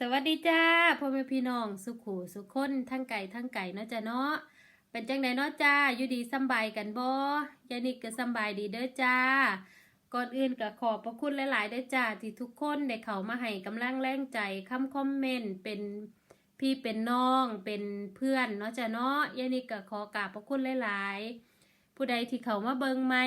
สวัสดีจ้าพ่อแม่พี่น้องสุขูสุขคนทั้งไก่ทั้งไก่เนาะจ้ะเนาะเป็นจังไดเนาะจ้าอยู่ดีสบายกันบ่ยานิกก็สบายดีเด้อจ้า ก่อนอื่นก็ขอบพระคุณหลายๆเด้อจ้าที่ทุกคนได้เข้ามาให้กำลังแรงใจคำคอมเมนต์เป็นพี่เป็นน้องเป็นเพื่อนเนาะจ้ะเนาะยานิกก็ขอกราบพระคุณหลายๆ ผู้ใดที่เขามาเบิงไม่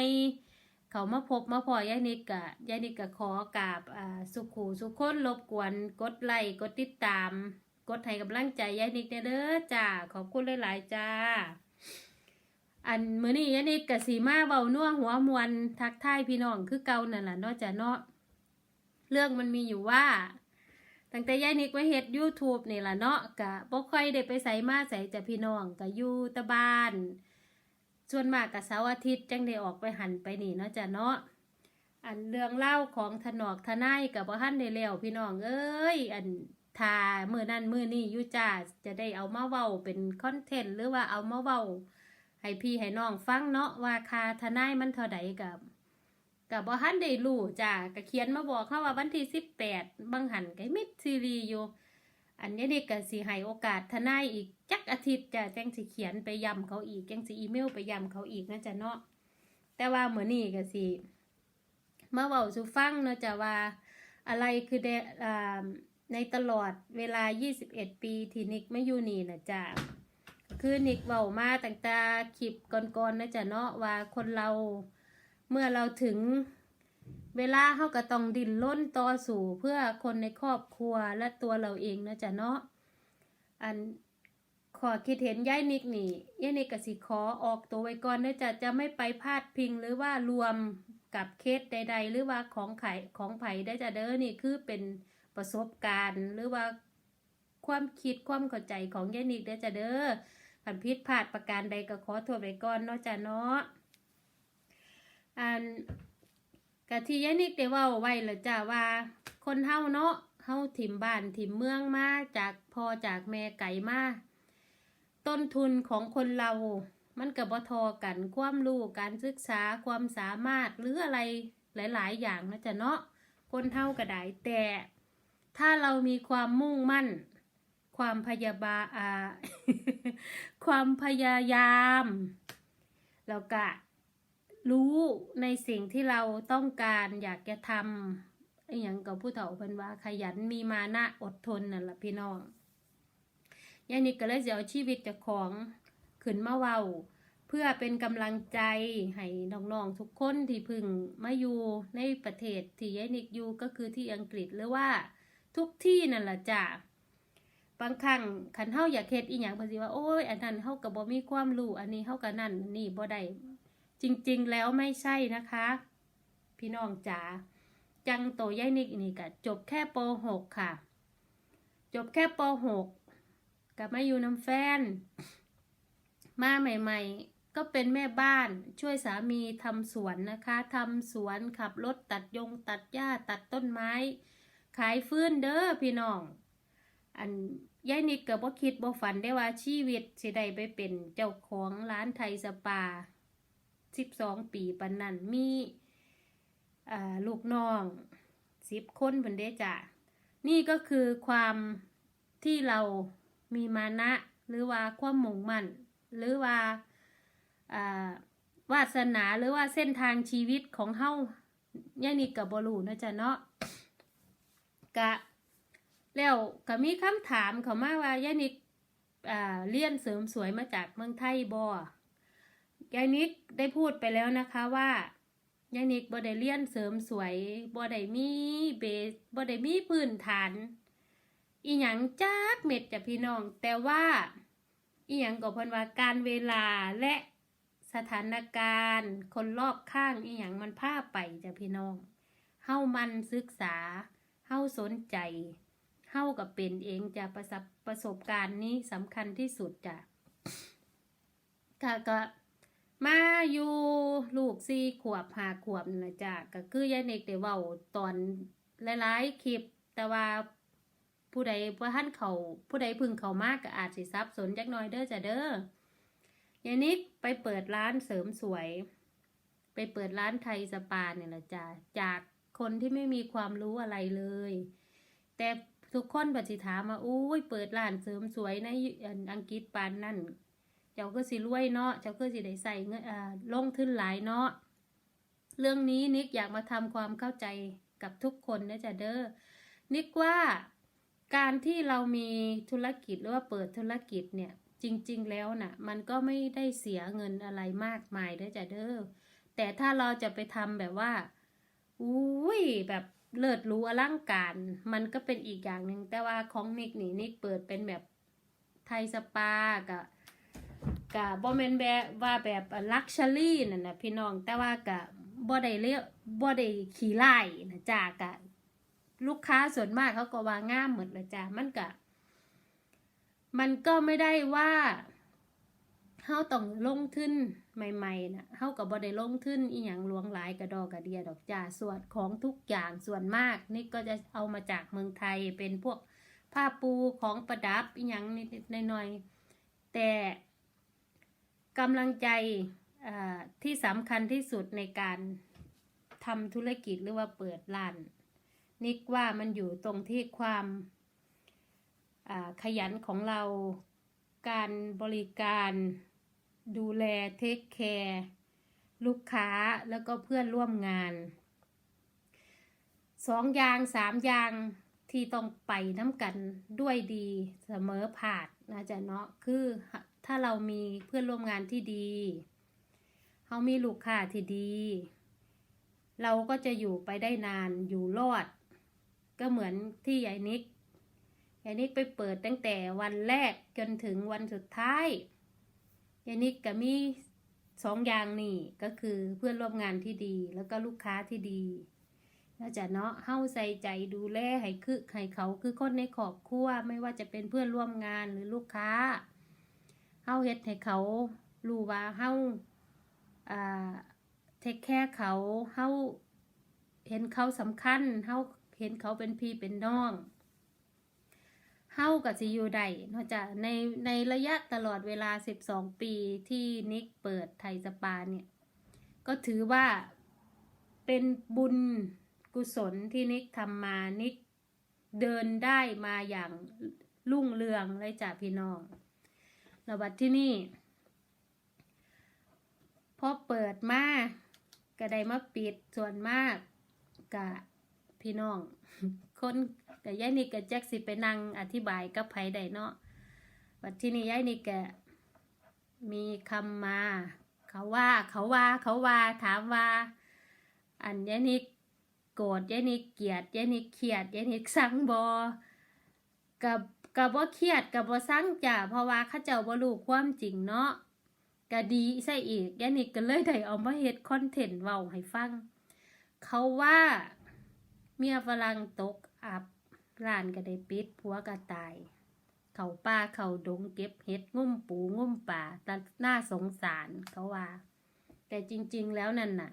เขามาพบมาพอยายนิกกะยายนิกกะขอกราบอ่าสุขูสุขคนรบกวนกดไลค์กดติดตาม กดให้กำลังใจยายนิกเด้อจ้าขอบคุณหลายๆจ้า อันมื้อนี้ยายนิกกะสีมาเบานัวหัวมวนทักทายพี่น้องคือเก่านั่นล่ะนาะจ้ะเนาะเรื่องมันมีอยู่ว่า ตั้งแต่ยายนิกมาเฮ็ด YouTube นี่ล่ะเนาะกะบ่ค่อยได้ไปไสมาไสจ้ะพี่น้องกะอยู่ตะบ้าน ส่วนมากกับเสาร์อาทิตย์จังได้ออกไปหันไปนี่เนาะจ้ะเนาะอันเรื่องเล่าของถนอกทนายกับว่าท่านได้แล้วพี่น้องเอ้ยอันทามือนั่นมือนี่ยู่จ้าจะได้เอามาเว้าเป็นคอนเทนต์หรือว่าเอามาเว้าให้พี่ให้น้องฟังเนาะว่าคาทนายมันเท่าใดกับกับว่าท่านได้รู้จ้าก็เขียนมาบอกเขาว่าวันที่สิบแปดบางหันก็มิดซีรีอยู่ อันนี้เด็กก็สิให้โอกาสทนายอีก จักอาทิตย์จะแจ้งสิเขียนไปย้ำเขาอีกแจ้งสิอีเมลไปย้ำเขาอีกนะจ๊ะเนาะแต่ว่าเหมือนนี่ก็สิมาเว้าสู่ฟังเนาะจ้ะว่าอะไรคือเดอในตลอดเวลา 21 ปีที่นิกไม่อยู่นี่นะจ๊ะคือนิกเว้ามาตั้งแต่คลิปก่อนๆนะจ๊ะเนาะว่าคนเราเมื่อเราถึงเวลาเขาก็ต้องดิ้นล้นต่อสู้เพื่อคนในครอบครัวและตัวเราเองนะจ๊ะเนาะอัน ขอคิดเห็นย่ายนิกนี่ย่ายนิกก็สิขอออกตัวไว้ก่อนนะจ๊ะจะไม่ไปพาดพิงหรือว่ารวมกับเคสใด ๆ หรือว่าของไข่ของไผ่ได้จะเด้อนี่คือเป็นประสบการณ์ หรือว่าความคิดความเข้าใจของย่ายนิกได้อจะเด้อขันพิษพลาดประการใดก็ขอโทษไว้ก่อนเนาะจ้ะเนาะอันกะที่ยายนิกได้ว่าไว้แล้วจ้าว่า คนเฮาเนาะเฮาถิ่มบ้านถิ่มเมืองมาจากพ่อจากแม่ไก่มา ต้นทุนของคนเรา มันกับบทอกัน ความรู้การศึกษาความสามารถหรืออะไรหลาย ๆ อย่างนะจ๊ะเนาะคนเท่าก็ไดแต่ ถ้าเรามีความมุ่งมั่น ความพยาบาอาความพยายามแล้วก็รู้ในสิ่งที่เราต้องการอยากจะทำอ้หยังกับผู้เฒ่าเพิ่นว่าขยันมีมานะอดทนนั่นแหละพี่น้อง ยายนิกก็เลยจะเอาชีวิตจากของขึ้นมาเว้า เพื่อเป็นกำลังใจให้น้องๆทุกคนที่พึ่งมาอยู่ในประเทศที่ยายนิกอยู่ก็คือที่อังกฤษหรือว่าทุกที่นั่นแหละจ้ะบางครั้งคันเฮาอยากเฮ็ดอีหยังเพิ่นสิว่าโอ้ยอันนั้นเฮาก็บ่มีความรู้อันนี้เฮาก็นั่นนี่บ่ได้จริงๆแล้วไม่ใช่นะคะ พี่น้องจ๋าจังโตยายนิกนี่ก็จบแค่ป .6 ค่ะ จบแค่ป .6 กับมาอยู่น้ำแฟน มาใหม่ๆ ก็เป็นแม่บ้านช่วยสามีทำสวนนะคะทำสวนขับรถตัดยงตัดหญ้าตัดต้นไม้ ขายฟื้นเด้อพี่น้อง อันยายนิกก็บ่คิดบ่ฝันได้ว่าชีวิตสิได้ไปเป็นเจ้าของร้านไทยสปา 12 ปีปันนั้นมีลูกน้อง10คนเพิ่นเด้จ้ะนี่ก็คือความที่เรา มีมานะ หรือว่าความมุ่งมั่น หรือว่าวาสนาหรือว่าเส้นทางชีวิตของเฮาย่านิกกับบรูนะจ๊ะเนาะกะแล้วก็มีคำถามเขามาว่ายายนิกเรียนเสริมสวยมาจากเมืองไทยบ่ยายนิกได้พูดไปแล้วนะคะว่ายายนิกบ่ได้เรียนเสริมสวยบ่ได้มีเบสบ่ได้มีพื้นฐาน อีหยังจักเม็ดจ้ะพี่น้อง แต่ว่าอีหยังก็เพิ่นว่าการเวลาและสถานการณ์ คนรอบข้างอีหยังมันพาไปจ้ะพี่น้องเฮามันศึกษาเฮาสนใจเฮากับเป็นเองจะประสบประสบการณ์นี้สำคัญที่สุดจ้ะก็ก็มาอยู่ลูกสี่ขวบหาขวบนะจ้ะก็คือยายเนกได้เว้าตอนหลายๆคลิป แต่ว่า ผู้ใดว่าท่านเขาผู้ใดพึงเขามากก็อาจสิซับสนจักน่อยเด้อจ้ะเด้อยายนิกไปเปิดร้านเสริมสวย ไปเปิดร้านไทยสปาเนี่ยแหละจ้ะจากคนที่ไม่มีความรู้อะไรเลย แต่ทุกคนบัดสิถามมาอุ้ยเปิดร้านเสริมสวยในอันอังกฤษปานนั่นเจ้าก็สิรวยเนาะเจ้าก็สิได้ใส่เงินอ่าลงทุนหลายเนาะเรื่องนี้นิกอยากมาทำความเข้าใจกับทุกคนนะจ๊ะเด้อนิกว่า การที่เรามีธุรกิจหรือว่าเปิดธุรกิจเนี่ยจริง ๆ แล้วน่ะ มันก็ไม่ได้เสียเงินอะไรมากมายเด้อจ้ะเด้อแต่ถ้าเราจะไปทำแบบว่าอุ้ยแบบเลิศรู้อลังการ มันก็เป็นอีกอย่างหนึ่งแต่ว่าของนิกนี่นิกเปิดเป็นแบบไทยสปากับกับบ่แม่นแบบว่าแบบลักชัวรี่นั่นนะพี่น้องแต่ว่ากับบ่ได้เรียกบ่ได้ขี้ไล่นะจ้ากับ ลูกค้าส่วนมากเขาก็ว่าง่ามหมดเลยจ้ามันกะมันก็ไม่ได้ว่าเฮาต้องลงทุนใหม่ๆนะเฮากับบ่ได้ลงทุนอีหยังหลวงหลายกระดอกกระเดียดอกจ้าส่วนของทุกอย่างส่วนมาก นี่ก็จะเอามาจากเมืองไทยเป็นพวกผ้าปูของประดับอีหยังนิดๆหน่อยๆแต่กำลังใจที่สำคัญที่สุดในการทำธุรกิจหรือว่าเปิดร้าน นิกว่ามันอยู่ตรงที่ความขยันของเรา การบริการดูแลเทคแคร์ลูกค้าแล้วก็เพื่อนร่วมงานสองอย่างสามอย่างที่ต้องไปน้ำกันด้วยดีเสมอผาดนะจ๊ะเนาะคือถ้าเรามีเพื่อนร่วมงานที่ดีเขามีลูกค้าที่ดี เราก็จะอยู่ไปได้นานอยู่รอด ก็เหมือนที่ยายนิกยายนิกไปเปิดตั้งแต่วันแรกจนถึงวันสุดท้ายยายนิกก็มีสองอย่างนี่ก็คือเพื่อนร่วมงานที่ดี แล้วก็ลูกค้าที่ดีแล้วจะเนาะเฮาใส่ใจดูแลให้คือให้เขาคือคนในครอบครัวไม่ว่าจะเป็นเพื่อนร่วมงานหรือลูกค้าเฮาเฮ็ดให้เขารู้ว่าเฮาอ่าเทคแคร์เขาเฮาเห็นเขาสำคัญเฮา เห็นเขาเป็นพี่เป็นน้องเฮากับสิอยู่ได้นอกจากในในระยะตลอดเวลา 12 ปีที่นิกเปิดไทยสปาเนี่ย ก็ถือว่าเป็นบุญกุศลที่นิกทำมานิกเดินได้มาอย่างรุ่งเรืองเลยจ้ะพี่น้องแล้วบัดที่นี่พอเปิดมาก็ได้มาปิดส่วนมากกับ พี่น้อง คนกับยายนี่กับแจ็คสิไปนั่งอธิบายกับไผได้เนาะบัดที่นี่ยายนี่แกมีคำมา เขาว่าเขาว่าเขาว่าถามว่า อันยายนี่โกรธยายนี่เกลียดยายนี่เครียดยายนี่สังบอกับกับว่าเครียดกับว่าสังจ้ะเพราะว่าข้าเจ้าบ่รู้ความจริงเนาะก็ดีใส่อีกยายนี่ก็เลยได้เอามาเฮ็ดคอนเทนต์เว้าให้ฟัง เขาว่า เมียฝรั่งตกอับร้านก็ได้ปิดผัวก็ตาย เขาป้าเขาดงเก็บเห็ดงุ่มปูงุ่มป่าตาน่าสงสารเขาว่า แต่จริง ๆ แล้วนั่นน่ะ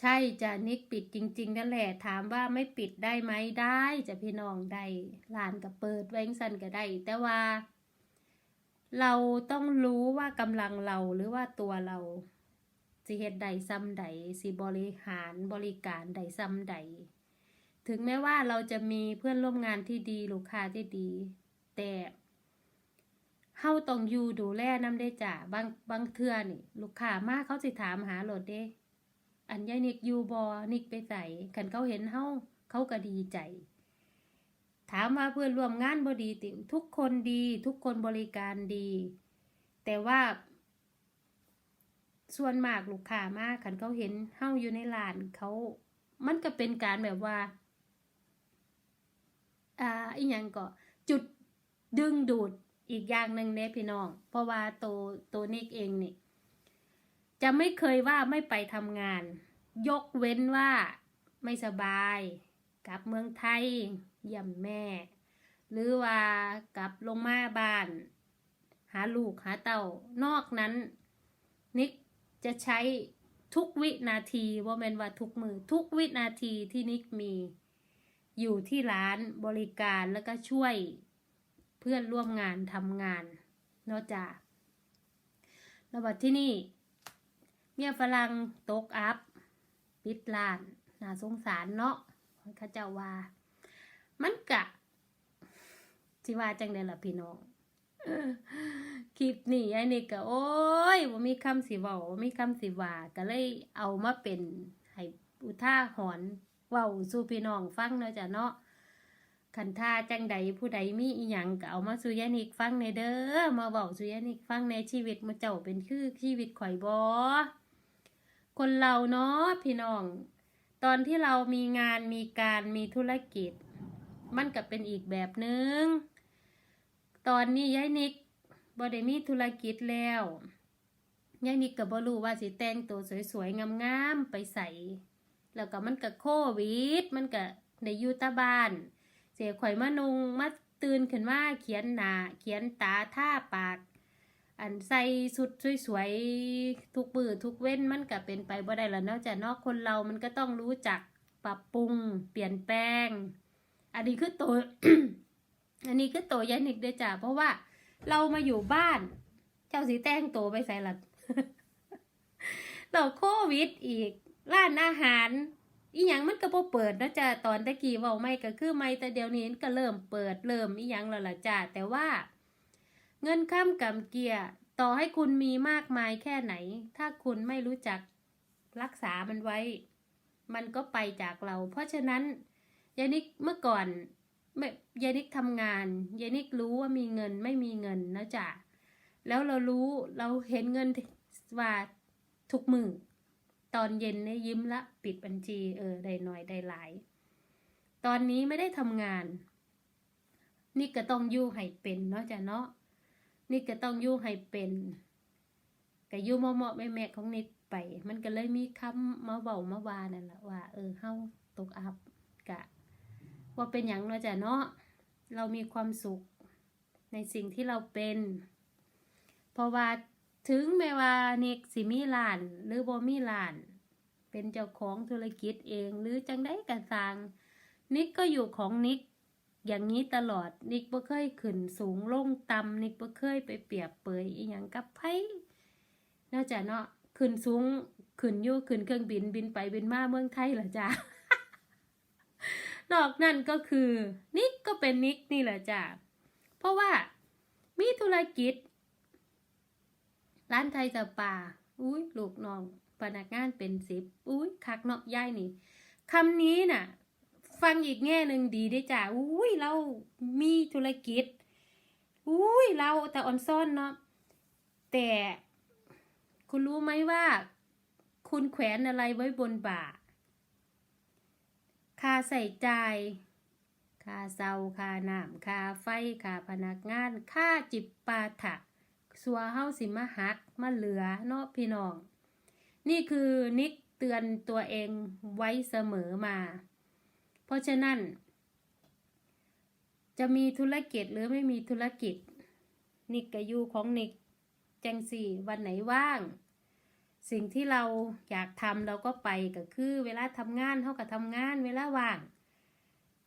ใช่จะนิกปิดจริง ๆ นั่นแหละ ถามว่าไม่ปิดได้ไหมได้จะพี่น้องได้ร้านก็เปิดไว้สั้นก็ได้ แต่ว่า เราต้องรู้ว่ากำลังเราหรือว่าตัวเรา สิเฮ็ดใดซ้ำใดสิบริหารบริการใดซ้ำใด ถึงแม้ว่าเราจะมีเพื่อนร่วมงานที่ดีลูกค้าที่ดี แต่เฮาต้องอยู่ดูแลน้ำได้จ้ะบางบางเทื่อนี่ ลูกค้ามากเขาสิถามหาโหลดเด้อันยายนิกอยู่บอนิกไปใส่คันเขาเห็นเฮาเขาก็ดีใจ ถามว่าเพื่อนร่วมงานบ่ดีติทุกคนดี ทุกคนบริการดี แต่ว่า ส่วนมากลูกค้ามากคันเขาเห็นเฮาอยู่ในร้านเขา มันก็เป็นการแบบว่า อ่าอีหยังก็ จุดดึงดูดอีกอย่างหนึ่งเนี่ยพี่น้อง เพราะว่าโตโตนิกเองนี่จะไม่เคยว่าไม่ไปทำงาน ยกเว้นว่าไม่สบายกลับเมืองไทยเยี่ยมแม่ หรือว่ากลับลงมาบ้าน หาลูกหาเต่านอกนั้น นิก จะใช้ทุกวินาทีว่าแมนว่าทุกมือทุกวินาทีที่นิกมี อยู่ที่ร้านบริการแล้วก็ช่วยเพื่อนร่วมงานทำงานนอกจากระบัดที่นี่ เมียฝรั่งตกอัพ ปิดร้านน่าสงสารเนาะข้าเจ้าว่า มันกะสิว่าจังได๋ล่ะพี่น้อง คลิปนี้ไอ้นี่ก็โอ้ยบ่ามีคำสิว้าบ่มีคำสิว่าก็เลยเอามาเป็นให้อุทาหรณ์เว้าสู่พี่น้องฟังเนาะจ้ะเนาะคันท่าจังใดผู้ใดมีอีหยังก็เอามาสู่ยานิกฟังในเด้อมาเว้าสู่ยานิกฟังในชีวิตมื้อเจ้าเป็นคือชีวิตข่อยบ่คนเราเนาะพี่น้อง ตอนที่เรามีงานมีการมีธุรกิจ มันก็เป็นอีกแบบหนึง ตอนนี้ยายนิกบ่ได้มีธุรกิจแล้วยายนิกก็บ่รู้ว่าสิแต่งตัวสวยๆงามๆไปใส่แล้วก็มันก็โควิด มันก็ได้อยู่แตาบาน เสียข่อยมานุงมาตื่นขึ้นมาเขียนหนาเขียนตาท่าปาก อันใส่สุดสวยๆทุกปือทุกเว้นมันก็เป็นไปบ่ได้แล้วนาะจ้ะเนอกคนเรามันก็ต้องรู้จักปรับปรุง เปลี่ยนแปลง อันนี้คือตัว อันนี้คือโตัวยานิกเด้จ้ะเพราะว่าเรามาอยู่บ้าน เจ้าสีแต่งตัวไปใส่หละเราโควิดอีก ร้านอาหาร อีหยังมันก็บ่เปิดนะจ้ะตอนตะกี้เว้าไม่ก็คือไม่แต่เดี๋ยวนี้ก็เริ่มเปิดเริ่มอีหยังแล้วล่ะจ้ะแต่ว่า เงินข้ามกำเกียร์ต่อให้คุณมีมากมายแค่ไหน ถ้าคุณไม่รู้จักรักษามันไว้ มันก็ไปจากเรา เพราะฉะนั้นยานิกเมื่อก่อน ไม่ยานิกทำงานยานิกรู้ว่ามีเงินไม่มีเงินนะจ๊ะแล้วเรารู้เราเห็นเงินว่าทุกมือตอนเย็นเนี่ยยิ้มละ ปิดบัญชี เออได้หน่อยได้หลาย ตอนนี้ไม่ได้ทำงาน นี่ก็ต้องยู่ให้เป็นเนาะจ้ะเนาะนี่ก็ต้องยู่ให้เป็นก็ยู่เหมาะๆแม่ๆของนิดไป มันก็เลยมีคำมาเว้ามาว่านั่นแหละว่า เออเฮาตกอับกะ ว่าเป็นอย่างเนาะจ้ะเนาะเรามีความสุขในสิ่งที่เราเป็น เพราะว่าถึงแม้ว่านิกสิมีร้าน หรือบ่มีร้าน เป็นเจ้าของธุรกิจเองหรือจังได้กระสร้างนิกก็อยู่ของนิกอย่างนี้ตลอดนิกบ่เคยขึ้นสูงลงต่ำนิกบ่เคยไปเปรียบเปยอีหยังกับไผนอกจากเนาะขึ้นสูงขึ้นยู่ขึ้นเครื่องบินบินไปบินมาเมืองไทยเหรอจ้า นอกนั่นก็คือ นิกก็เป็นนิกนี่แหละจ้าเพราะว่ามีธุรกิจ ร้านไทยสปา อุ้ยลูกน้องพนักงานเป็นสิบอุ้ยคักเนาะย่ายนี่คำนี้น่ะ ฟังอีกแง่หนึ่งดีได้จ้ะอุ้ยเรามีธุรกิจ อุ้ยเราแต่ออนซ่อนเนาะแต่คุณรู้ไหมว่า คุณแขวนอะไรไว้บนบ่า ค่าใส่ใจายค่าเซาค่าน้ำค่าไฟค่าพนักงานค่าจิบปาถะสัวเฮาสิมาหักมาเหลือเนาะพี่น้อง นี่คือนิกเตือนตัวเองไว้เสมอมา เพราะฉะนั้น จะมีธุรกิจหรือไม่มีธุรกิจ นิกกับยูของนิกจังสี่วันไหนว่าง สิ่งที่เราอยากทำเราก็ไปก็คือ เวลาทำงานเท่ากับทำงาน เวลาว่าง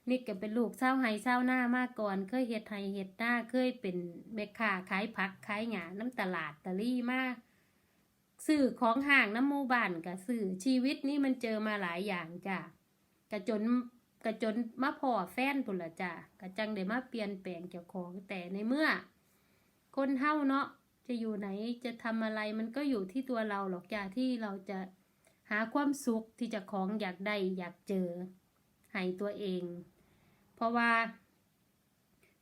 นิกก็เป็นลูกเศร้าไห้เศร้าหน้ามาก่อน เคยเฮ็ดไห้เฮ็ดหน้าเคยเป็นแม่ค้าขายผักขายหยาน้ำตลาดตะลี่มากสื่อของห่างน้ำมูบ้านกับสื่อชีวิตนี่มันเจอมาหลายอย่างจ้ะกระจนกระจนมาพอแฟนพุ่นละจ้ะกระจังได้มาเปลี่ยนแปลงเจ้าของแต่ในเมื่อ คนเฮาเนาะ จะอยู่ไหนจะทำอะไรมันก็อยู่ที่ตัวเราหรอกจ้ะที่เราจะหาความสุขที่จะของอยากได้อยากเจอให้ตัวเอง เพราะว่า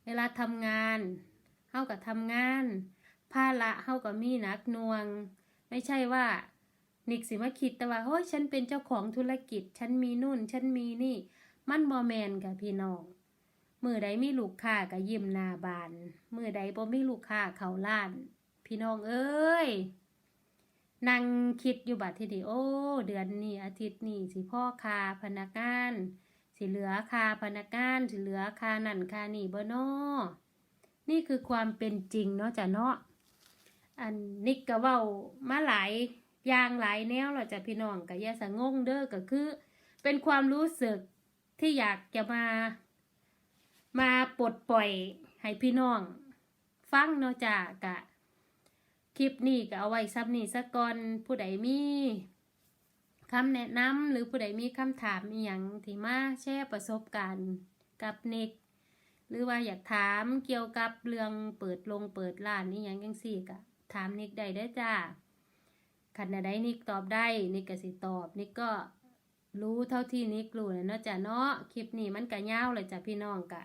เวลาทำงานเฮากับทำงานภาระเฮากับมีหนักนวง ไม่ใช่ว่านิกสิมาคิดแต่ว่าเฮ้ยฉันเป็นเจ้าของธุรกิจ ฉันมีนู่น ฉันมีนี่ มันบอแมนกับพี่น้องมือใดมีลูกค้าก็ยิ้มหน้าบานมือใดบ่มีลูกค้าเขาล้าน พี่น้องเอ้ยนั่งคิดอยู่บัดทีเดียวโอ้เดือนนี้อาทิตย์นี้สิพ่อคาพนักงานสิเหลือคาพนักงานสิเหลือคานั่นคานี่บ่นอนี่คือความเป็นจริงเนาะจ้ะเนาะอันนิกก็เว้ามาหลายอย่างหลายแนวเราจะพี่น้องก็อย่าสะงงเด้อก็คือ เป็นความรู้สึกที่อยากจะมา มาปลดปล่อยให้พี่น้อง ฟังเนาะจ้ะกะ คลิปนี้ก็เอาไว้ซ้ำนี่สักก่อนผู้ใดมีคำแนะนำหรือผู้ใดมีคำถามอหย่างที่มาแชร์ประสบการณ์กับนิกหรือว่าอยากถามเกี่ยวกับเรื่องเปิดลงเปิดร้านนี่ยังจังซี่ก็ถามนิกได้เด้จ้าคันใดนิกตอบได้นิกก็สิตอบนิกก็รู้เท่าที่นิกรู้นะเนาะจ้ะเนาะคลิปนี้มันก็ยาวเลยจ้ะพี่น้องกะ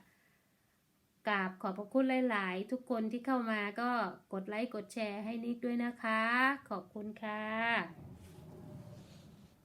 กราบขอบพระคุณหลาย ๆ ทุกคนที่เข้ามาก็กดไลค์กดแชร์ให้นิกด้วยนะคะ ขอบคุณค่ะ